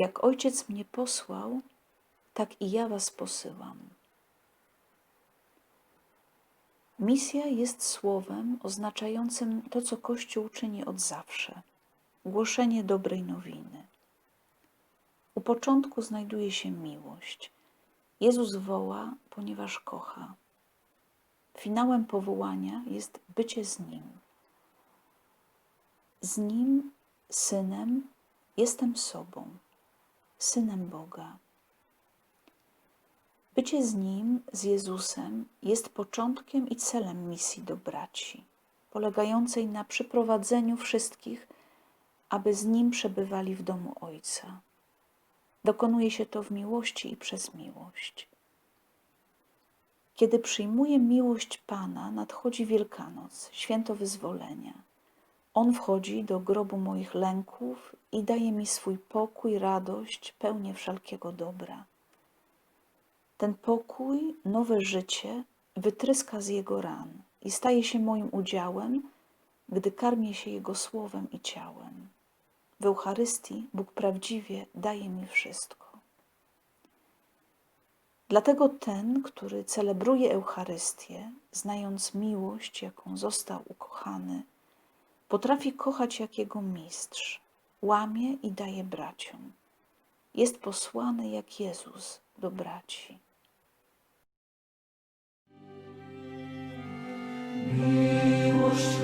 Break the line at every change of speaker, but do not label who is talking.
Jak ojciec mnie posłał, tak i ja was posyłam. Misja jest słowem oznaczającym to, co Kościół czyni od zawsze głoszenie dobrej nowiny. U początku znajduje się miłość. Jezus woła, ponieważ kocha. Finałem powołania jest bycie z Nim. Z Nim, Synem, jestem sobą, Synem Boga. Bycie z Nim, z Jezusem, jest początkiem i celem misji do braci, polegającej na przyprowadzeniu wszystkich, aby z Nim przebywali w domu Ojca. Dokonuje się to w miłości i przez miłość. Kiedy przyjmuję miłość Pana, nadchodzi Wielkanoc, święto wyzwolenia. On wchodzi do grobu moich lęków i daje mi swój pokój, radość, pełnię wszelkiego dobra. Ten pokój, nowe życie wytryska z Jego ran i staje się moim udziałem, gdy karmię się Jego słowem i ciałem. W Eucharystii Bóg prawdziwie daje mi wszystko. Dlatego ten, który celebruje Eucharystię, znając miłość, jaką został ukochany, potrafi kochać jak jego mistrz, łamie i daje braciom. Jest posłany jak Jezus do braci.
Miłość